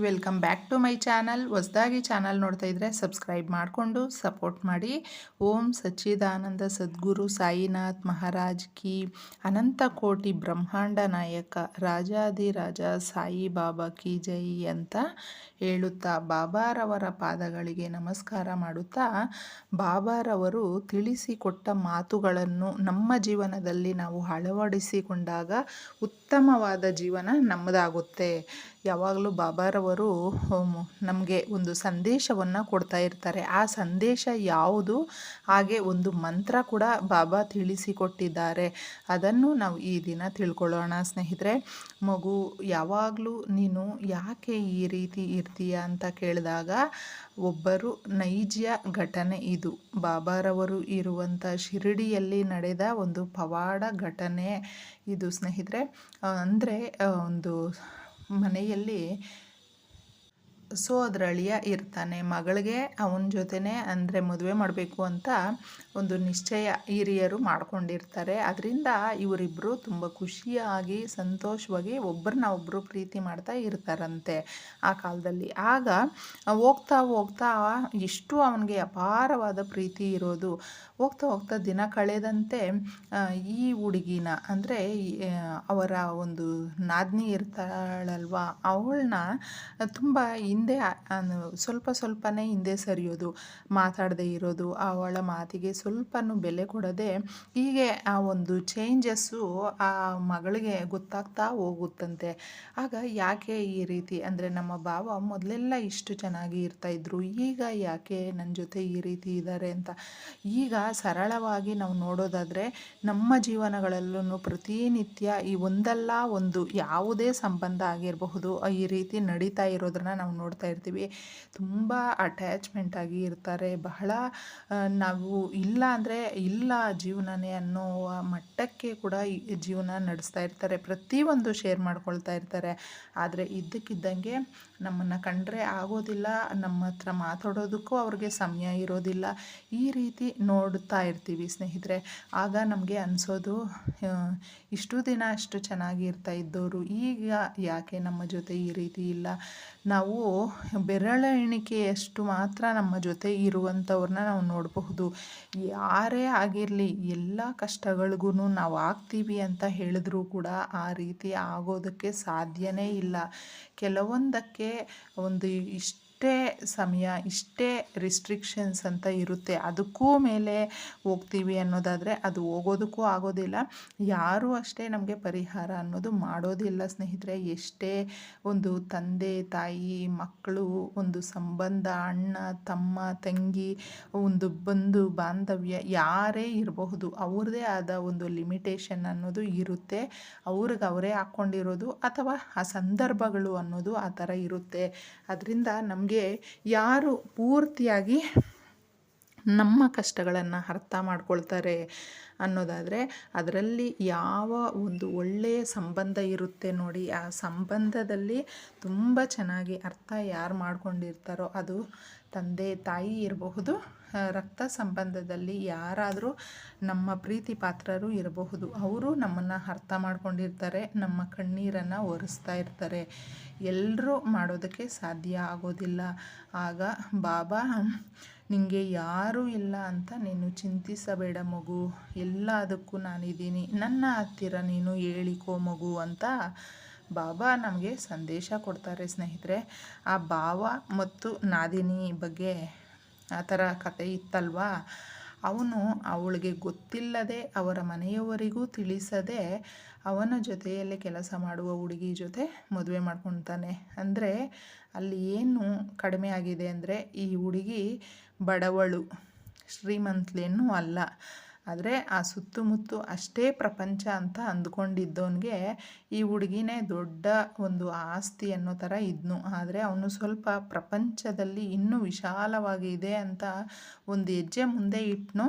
Welcome back to my channel. ಹೊಸದಾಗಿ channel ನೋಡ್ತಾ ಇದ್ದರೆ ಸಬ್ಸ್ಕ್ರೈಬ್ ಮಾಡಿಕೊಂಡು ಸಪೋರ್ಟ್ ಮಾಡಿ. ಓಂ ಸಚ್ಚಿದಾನಂದ ಸದ್ಗುರು ಸಾಯಿನಾಥ್ ಮಹಾರಾಜ್ ಕಿ. ಅನಂತ ಕೋಟಿ ಬ್ರಹ್ಮಾಂಡ ನಾಯಕ ರಾಜಾದಿರಾಜ ಸಾಯಿ ಬಾಬಾ ಕಿ ಜೈ ಅಂತ ಹೇಳುತ್ತಾ ಬಾಬಾರವರ ಪಾದಗಳಿಗೆ ನಮಸ್ಕಾರ ಮಾಡುತ್ತಾ ಬಾಬಾರವರು ತಿಳಿಸಿಕೊಟ್ಟ ಮಾತುಗಳನ್ನು ನಮ್ಮ ಜೀವನದಲ್ಲಿ ನಾವು ಅಳವಡಿಸಿಕೊಂಡಾಗ ಉತ್ತಮವಾದ ಜೀವನ ನಮ್ಮದಾಗುತ್ತೆ. ಯಾವಾಗಲೂ ಬಾಬಾರವರು ನಮಗೆ ಒಂದು ಸಂದೇಶವನ್ನು ಕೊಡ್ತಾ ಇರ್ತಾರೆ. ಆ ಸಂದೇಶ ಯಾವುದು? ಹಾಗೆ ಒಂದು ಮಂತ್ರ ಕೂಡ ಬಾಬಾ ತಿಳಿಸಿಕೊಟ್ಟಿದ್ದಾರೆ. ಅದನ್ನು ನಾವು ಈ ದಿನ ತಿಳ್ಕೊಳ್ಳೋಣ ಸ್ನೇಹಿತರೆ. ಮಗು, ಯಾವಾಗಲೂ ನೀನು ಯಾಕೆ ಈ ರೀತಿ ಇರ್ತೀಯ ಅಂತ ಕೇಳಿದಾಗ, ಒಬ್ಬರು ನೈಜ ಘಟನೆ ಇದು. ಬಾಬಾರವರು ಇರುವಂಥ ಶಿರಡಿಯಲ್ಲಿ ನಡೆದ ಒಂದು ಪವಾಡ ಘಟನೆ ಇದು ಸ್ನೇಹಿತರೆ. ಅಂದರೆ ಒಂದು ಮನೆಯಲ್ಲಿ ಸೋದರ ಅಳಿಯ ಇರ್ತಾನೆ. ಮಗಳಿಗೆ ಅವನ ಜೊತೆನೇ ಅಂದರೆ ಮದುವೆ ಮಾಡಬೇಕು ಅಂತ ಒಂದು ನಿಶ್ಚಯ ಹಿರಿಯರು ಮಾಡ್ಕೊಂಡಿರ್ತಾರೆ. ಅದರಿಂದ ಇವರಿಬ್ಬರು ತುಂಬ ಖುಷಿಯಾಗಿ, ಸಂತೋಷವಾಗಿ ಒಬ್ಬರನ್ನ ಒಬ್ಬರು ಪ್ರೀತಿ ಮಾಡ್ತಾ ಇರ್ತಾರಂತೆ ಆ ಕಾಲದಲ್ಲಿ. ಆಗ ಹೋಗ್ತಾ ಹೋಗ್ತಾ ಇಷ್ಟು ಅವನಿಗೆ ಅಪಾರವಾದ ಪ್ರೀತಿ ಇರೋದು. ಹೋಗ್ತಾ ಹೋಗ್ತಾ ದಿನ ಕಳೆದಂತೆ ಈ ಹುಡುಗಿನ ಅಂದರೆ ಅವರ ಒಂದು ನಾದ್ನಿ ಇರ್ತಾಳಲ್ವ, ಅವಳನ್ನ ತುಂಬ ಹಿಂದೆ ಸ್ವಲ್ಪ ಸ್ವಲ್ಪನೇ ಹಿಂದೆ ಸರಿಯೋದು, ಮಾತಾಡದೇ ಇರೋದು, ಅವಳ ಮಾತಿಗೆ ಸ್ವಲ್ಪನೂ ಬೆಲೆ ಕೊಡದೆ ಹೀಗೆ ಆ ಒಂದು ಚೇಂಜಸ್ಸು ಆ ಮಗಳಿಗೆ ಗೊತ್ತಾಗ್ತಾ ಹೋಗುತ್ತಂತೆ. ಆಗ ಯಾಕೆ ಈ ರೀತಿ ಅಂದರೆ ನಮ್ಮ ಭಾವ ಮೊದಲೆಲ್ಲ ಇಷ್ಟು ಚೆನ್ನಾಗಿ ಇರ್ತಾಯಿದ್ರು ಈಗ ಯಾಕೆ ನನ್ನ ಜೊತೆ ಈ ರೀತಿ ಇದ್ದಾರೆ ಅಂತ. ಈಗ ಸರಳವಾಗಿ ನಾವು ನೋಡೋದಾದರೆ ನಮ್ಮ ಜೀವನಗಳಲ್ಲೂ ಪ್ರತಿನಿತ್ಯ ಈ ಒಂದಲ್ಲ ಒಂದು ಯಾವುದೇ ಸಂಬಂಧ ಆಗಿರಬಹುದು, ಈ ರೀತಿ ನಡೀತಾ ಇರೋದನ್ನ ನಾವು ನೋಡ್ತಾ ಇರ್ತೀವಿ. ತುಂಬ ಅಟ್ಯಾಚ್ಮೆಂಟ್ ಆಗಿ ಇರ್ತಾರೆ. ಬಹಳ ನಾವು ಇಲ್ಲ ಅಂದರೆ ಇಲ್ಲ ಜೀವನನೇ ಅನ್ನೋ ಮಟ್ಟಕ್ಕೆ ಕೂಡ ಜೀವನ ನಡೆಸ್ತಾ ಇರ್ತಾರೆ. ಪ್ರತಿಯೊಂದು ಶೇರ್ ಮಾಡ್ಕೊಳ್ತಾ ಇರ್ತಾರೆ. ಆದರೆ ಇದ್ದಕ್ಕಿದ್ದಂಗೆ ನಮ್ಮನ್ನು ಕಂಡ್ರೆ ಆಗೋದಿಲ್ಲ. ನಮ್ಮ ಹತ್ರ ಮಾತಾಡೋದಕ್ಕೂ ಅವ್ರಿಗೆ ಸಮಯ ಇರೋದಿಲ್ಲ. ಈ ರೀತಿ ನೋಡ್ತಾ ಇರ್ತೀವಿ ಸ್ನೇಹಿತರೆ. ಆಗ ನಮಗೆ ಅನಿಸೋದು ಇಷ್ಟು ದಿನ ಅಷ್ಟು ಚೆನ್ನಾಗಿ ಇರ್ತಾ ಇದ್ದವರು ಈಗ ಯಾಕೆ ನಮ್ಮ ಜೊತೆ ಈ ರೀತಿ ಇಲ್ಲ? ನಾವು ಬೆರಳ ಎಣಿಕೆಯಷ್ಟು ಮಾತ್ರ ನಮ್ಮ ಜೊತೆ ಇರುವಂಥವ್ರನ್ನ ನಾವು ನೋಡಬಹುದು. ಯಾರೇ ಆಗಿರಲಿ ಎಲ್ಲ ಕಷ್ಟಗಳಿಗೂ ನಾವು ಆಗ್ತೀವಿ ಅಂತ ಹೇಳಿದ್ರೂ ಕೂಡ ಆ ರೀತಿ ಆಗೋದಕ್ಕೆ ಸಾಧ್ಯನೇ ಇಲ್ಲ. ಕೆಲವೊಂದಕ್ಕೆ ಒಂದು ಇಷ್ಟು ಇಷ್ಟೇ ಸಮಯ, ಇಷ್ಟೇ ರಿಸ್ಟ್ರಿಕ್ಷನ್ಸ್ ಅಂತ ಇರುತ್ತೆ. ಅದಕ್ಕೂ ಮೇಲೆ ಹೋಗ್ತೀವಿ ಅನ್ನೋದಾದರೆ ಅದು ಹೋಗೋದಕ್ಕೂ ಆಗೋದಿಲ್ಲ. ಯಾರೂ ಅಷ್ಟೇ ನಮಗೆ ಪರಿಹಾರ ಅನ್ನೋದು ಮಾಡೋದಿಲ್ಲ ಸ್ನೇಹಿತರೆ. ಎಷ್ಟೇ ಒಂದು ತಂದೆ, ತಾಯಿ, ಮಕ್ಕಳು, ಒಂದು ಸಂಬಂಧ, ಅಣ್ಣ, ತಮ್ಮ, ತಂಗಿ, ಒಂದು ಬಂಧು, ಬಾಂಧವ್ಯ ಯಾರೇ ಇರಬಹುದು, ಅವ್ರದ್ದೇ ಆದ ಒಂದು ಲಿಮಿಟೇಷನ್ ಅನ್ನೋದು ಇರುತ್ತೆ. ಅವ್ರಿಗೆ ಅವರೇ ಹಾಕ್ಕೊಂಡಿರೋದು ಅಥವಾ ಆ ಸಂದರ್ಭಗಳು ಅನ್ನೋದು ಆ ಥರ ಇರುತ್ತೆ. ಅದರಿಂದ ನಮಗೆ ಯಾರು ಪೂರ್ತಿಯಾಗಿ ನಮ್ಮ ಕಷ್ಟಗಳನ್ನು ಅರ್ಥ ಮಾಡ್ಕೊಳ್ತಾರೆ ಅನ್ನೋದಾದರೆ ಅದರಲ್ಲಿ ಯಾವ ಒಂದು ಒಳ್ಳೆಯ ಸಂಬಂಧ ಇರುತ್ತೆ ನೋಡಿ, ಆ ಸಂಬಂಧದಲ್ಲಿ ತುಂಬ ಚೆನ್ನಾಗಿ ಅರ್ಥ ಯಾರು ಮಾಡ್ಕೊಂಡಿರ್ತಾರೋ ಅದು ತಂದೆ, ತಾಯಿ ಇರಬಹುದು ರಕ್ತ ಸಂಬಂಧದಲ್ಲಿ ಯಾರಾದರೂ ನಮ್ಮ ಪ್ರೀತಿ ಪಾತ್ರರು ಇರಬಹುದು. ಅವರು ನಮ್ಮನ್ನು ಅರ್ಥ ಮಾಡ್ಕೊಂಡಿರ್ತಾರೆ, ನಮ್ಮ ಕಣ್ಣೀರನ್ನು ಒರೆಸ್ತಾ ಇರ್ತಾರೆ. ಎಲ್ಲರೂ ಮಾಡೋದಕ್ಕೆ ಸಾಧ್ಯ ಆಗೋದಿಲ್ಲ. ಆಗ ಬಾಬಾ ನಿಮಗೆ ಯಾರೂ ಇಲ್ಲ ಅಂತ ನೀನು ಚಿಂತಿಸಬೇಡ ಮಗು. ಎಲ್ಲದಕ್ಕೂ ನಾನಿದ್ದೀನಿ. ನನ್ನ ಹತ್ತಿರ ನೀನು ಹೇಳಿಕೋ ಮಗು ಅಂತ ಬಾಬಾ ನಮಗೆ ಸಂದೇಶ ಕೊಡ್ತಾರೆ ಸ್ನೇಹಿತರೆ. ಆ ಭಾವ ಮತ್ತು ನಾದಿನಿ ಬಗ್ಗೆ ಆ ಥರ ಕತೆ ಇತ್ತಲ್ವಾ? ಅವನು ಅವಳಿಗೆ ಗೊತ್ತಿಲ್ಲದೆ ಅವರ ಮನೆಯವರಿಗೂ ತಿಳಿಸದೆ ಅವನ ಜೊತೆಯಲ್ಲೇ ಕೆಲಸ ಮಾಡುವ ಹುಡುಗಿ ಜೊತೆ ಮದುವೆ ಮಾಡ್ಕೊತಾನೆ. ಅಂದರೆ ಅಲ್ಲಿ ಏನು ಕಡಿಮೆ ಆಗಿದೆ ಅಂದರೆ ಈ ಹುಡುಗಿ ಬಡವಳು. ಶ್ರೀಮಂತಲೇನು ಅಲ್ಲ. ಆದರೆ ಆ ಸುತ್ತಮುತ್ತು ಅಷ್ಟೇ ಪ್ರಪಂಚ ಅಂತ ಅಂದ್ಕೊಂಡಿದ್ದವನಿಗೆ ಈ ಹುಡುಗಿನೇ ದೊಡ್ಡ ಒಂದು ಆಸ್ತಿ ಅನ್ನೋ ಥರ ಇದ್ನು. ಆದರೆ ಅವನು ಸ್ವಲ್ಪ ಪ್ರಪಂಚದಲ್ಲಿ ಇನ್ನೂ ವಿಶಾಲವಾಗಿ ಇದೆ ಅಂತ ಒಂದು ಹೆಜ್ಜೆ ಮುಂದೆ ಇಟ್ನು,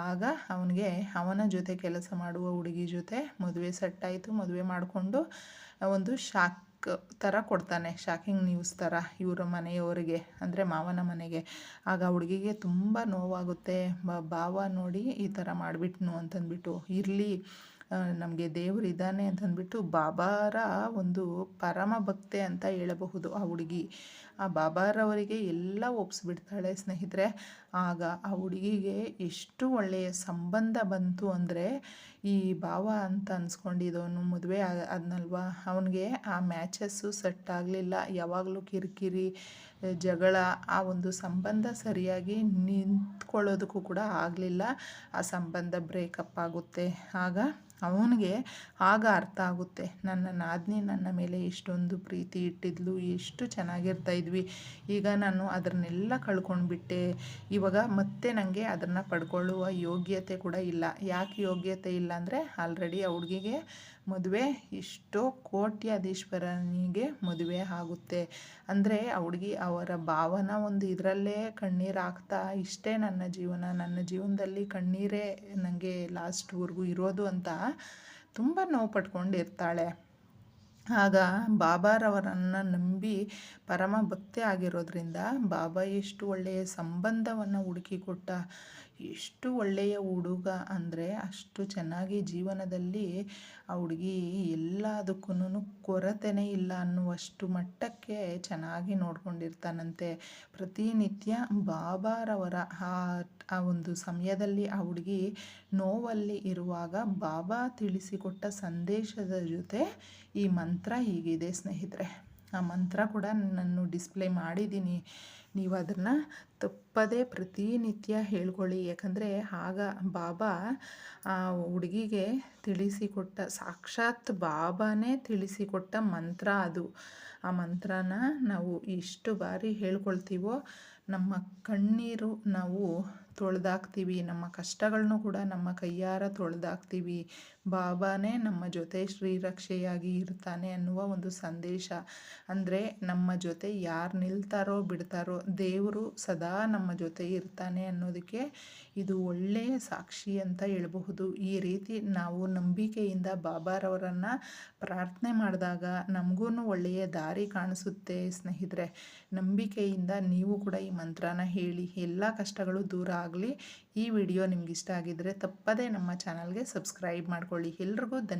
ಆಗ ಅವನಿಗೆ ಅವನ ಜೊತೆ ಕೆಲಸ ಮಾಡುವ ಹುಡುಗಿ ಜೊತೆ ಮದುವೆ ಸೆಟ್ಟಾಯಿತು. ಮದುವೆ ಮಾಡಿಕೊಂಡು ಒಂದು ಶಾಕ್ ಥರ ಕೊಡ್ತಾನೆ, ಶಾಕಿಂಗ್ ನ್ಯೂಸ್ ಥರ ಇವರ ಮನೆಯವರಿಗೆ, ಅಂದರೆ ಮಾವನ ಮನೆಗೆ. ಆಗ ಹುಡುಗಿಗೆ ತುಂಬ ನೋವಾಗುತ್ತೆ. ಭಾವ ನೋಡಿ ಈ ಥರ ಮಾಡಿಬಿಟ್ನು ಅಂತಂದ್ಬಿಟ್ಟು, ಇರಲಿ ನಮಗೆ ದೇವರು ಇದ್ದಾನೆ ಅಂತಂದ್ಬಿಟ್ಟು ಬಾಬಾರ ಒಂದು ಪರಮ ಭಕ್ತೆ ಅಂತ ಹೇಳಬಹುದು ಆ ಹುಡುಗಿ. ಆ ಬಾಬಾರವರಿಗೆ ಎಲ್ಲ ಒಪ್ಸಿಬಿಡ್ತಾಳೆ ಸ್ನೇಹಿತರೆ. ಆಗ ಆ ಹುಡುಗಿಗೆ ಎಷ್ಟು ಒಳ್ಳೆಯ ಸಂಬಂಧ ಬಂತು ಅಂದರೆ ಈ ಭಾವ ಅಂತ ಅನ್ಸ್ಕೊಂಡಿದ್ದವನು ಮದುವೆ ಆದನಲ್ವಾ? ಅವನಿಗೆ ಆ ಮ್ಯಾಚಸ್ಸು ಸೆಟ್ ಆಗಲಿಲ್ಲ. ಯಾವಾಗಲೂ ಕಿರಿಕಿರಿ ಜಗಳ, ಆ ಒಂದು ಸಂಬಂಧ ಸರಿಯಾಗಿ ನಿಂತ್ಕೊಳ್ಳೋದಕ್ಕೂ ಕೂಡ ಆಗಲಿಲ್ಲ. ಆ ಸಂಬಂಧ ಬ್ರೇಕಪ್ ಆಗುತ್ತೆ. ಆಗ ಅವನಿಗೆ ಆಗ ಅರ್ಥ ಆಗುತ್ತೆ. ನನ್ನ ನಾದಿನಿ ನನ್ನ ಮೇಲೆ ಇಷ್ಟೊಂದು ಪ್ರೀತಿ ಇಟ್ಟಿದ್ಲು, ಎಷ್ಟು ಚೆನ್ನಾಗಿರ್ತಾ ಇದ್ವಿ. ಈಗ ನಾನು ಅದನ್ನೆಲ್ಲ ಕಳ್ಕೊಂಡ್ಬಿಟ್ಟೆ. ಇವಾಗ ಮತ್ತೆ ನನಗೆ ಅದನ್ನು ಪಡ್ಕೊಳ್ಳುವ ಯೋಗ್ಯತೆ ಕೂಡ ಇಲ್ಲ. ಯಾಕೆ ಯೋಗ್ಯತೆ ಇಲ್ಲ ಅಂದರೆ ಆಲ್ರೆಡಿ ಆ ಹುಡುಗಿಗೆ ಮದುವೆ ಎಷ್ಟೋ ಕೋಟ್ಯಾಧೀಶ್ವರನಿಗೆ ಮದುವೆ ಆಗುತ್ತೆ. ಅಂದರೆ ಆ ಹುಡುಗಿ ಅವರ ಭಾವನ ಒಂದು ಇದರಲ್ಲೇ ಕಣ್ಣೀರು ಹಾಕ್ತಾ ಇಷ್ಟೇ ನನ್ನ ಜೀವನ, ನನ್ನ ಜೀವನದಲ್ಲಿ ಕಣ್ಣೀರೇ ನನಗೆ ಲಾಸ್ಟ್ವರೆಗೂ ಇರೋದು ಅಂತ ತುಂಬ ನೋವು ಪಟ್ಕೊಂಡಿರ್ತಾಳೆ. ಆಗ ಬಾಬಾರವರನ್ನು ನಂಬಿ ಪರಮ ಭಕ್ತಿ ಆಗಿರೋದ್ರಿಂದ ಬಾಬಾ ಎಷ್ಟು ಒಳ್ಳೆಯ ಸಂಬಂಧವನ್ನು ಹುಡುಕಿ ಕೊಟ್ಟ. ಎಷ್ಟು ಒಳ್ಳೆಯ ಹುಡುಗ ಅಂದರೆ ಅಷ್ಟು ಚೆನ್ನಾಗಿ ಜೀವನದಲ್ಲಿ ಆ ಹುಡುಗಿ ಎಲ್ಲದಕ್ಕೂ ಕೊರತೆನೇ ಇಲ್ಲ ಅನ್ನುವಷ್ಟು ಮಟ್ಟಕ್ಕೆ ಚೆನ್ನಾಗಿ ನೋಡ್ಕೊಂಡಿರ್ತಾನಂತೆ. ಪ್ರತಿನಿತ್ಯ ಬಾಬಾರವರ ಆ ಆ ಒಂದು ಸಮಯದಲ್ಲಿ ಆ ಹುಡುಗಿ ನೋವಲ್ಲಿ ಇರುವಾಗ ಬಾಬಾ ತಿಳಿಸಿಕೊಟ್ಟ ಸಂದೇಶದ ಜೊತೆ ಈ ಮಂತ್ರ ಹೀಗಿದೆ ಸ್ನೇಹಿತರೆ. ಆ ಮಂತ್ರ ಕೂಡ ನಾನು ಡಿಸ್ಪ್ಲೇ ಮಾಡಿದ್ದೀನಿ. ನೀವು ಅದನ್ನು ತಪ್ಪದೇ ಪ್ರತಿನಿತ್ಯ ಹೇಳ್ಕೊಳ್ಳಿ. ಯಾಕಂದರೆ ಆಗ ಬಾಬಾ, ಆ, ಹುಡುಗಿಗೆ ತಿಳಿಸಿಕೊಟ್ಟ, ಸಾಕ್ಷಾತ್ ಬಾಬಾನೇ ತಿಳಿಸಿಕೊಟ್ಟ ಮಂತ್ರ ಅದು. ಆ ಮಂತ್ರನ ನಾವು ಎಷ್ಟು ಬಾರಿ ಹೇಳ್ಕೊಳ್ತೀವೋ, ನಮ್ಮ ಕಣ್ಣೀರು ನಾವು ತೊಳೆದಾಕ್ತೀವಿ. ನಮ್ಮ ಕಷ್ಟಗಳನ್ನು ಕೂಡ ನಮ್ಮ ಕೈಯಾರ ತೊಳೆದಾಕ್ತೀವಿ. ಬಾಬಾನೇ ನಮ್ಮ ಜೊತೆ ಶ್ರೀರಕ್ಷೆಯಾಗಿ ಇರ್ತಾನೆ ಅನ್ನುವ ಒಂದು ಸಂದೇಶ. ಅಂದರೆ ನಮ್ಮ ಜೊತೆ ಯಾರು ನಿಲ್ತಾರೋ ಬಿಡ್ತಾರೋ, ದೇವರು ಸದಾ ನಮ್ಮ ಜೊತೆ ಇರ್ತಾನೆ ಅನ್ನೋದಕ್ಕೆ ಇದು ಒಳ್ಳೆಯ ಸಾಕ್ಷಿ ಅಂತ ಹೇಳಬಹುದು. ಈ ರೀತಿ ನಾವು ನಂಬಿಕೆಯಿಂದ ಬಾಬಾರವರನ್ನು ಪ್ರಾರ್ಥನೆ ಮಾಡಿದಾಗ ನಮಗೂ ಒಳ್ಳೆಯ ದಾರಿ ಕಾಣಿಸುತ್ತೆ ಸ್ನೇಹಿತರೆ. ನಂಬಿಕೆಯಿಂದ ನೀವು ಕೂಡ ಈ ಮಂತ್ರನ ಹೇಳಿ. ಎಲ್ಲ ಕಷ್ಟಗಳು ದೂರ ಆಗಲಿ ಈ ವಿಡಿಯೋ ನಿಮ್ಗೆ ಇಷ್ಟ ಆಗಿದ್ದರೆ ತಪ್ಪದೇ ನಮ್ಮ ಚಾನಲ್ಗೆ ಸಬ್ಸ್ಕ್ರೈಬ್ ಮಾಡ್ಕೊಳ್ಳಿ. ಎಲ್ರಿಗೂ ಧನ್ಯ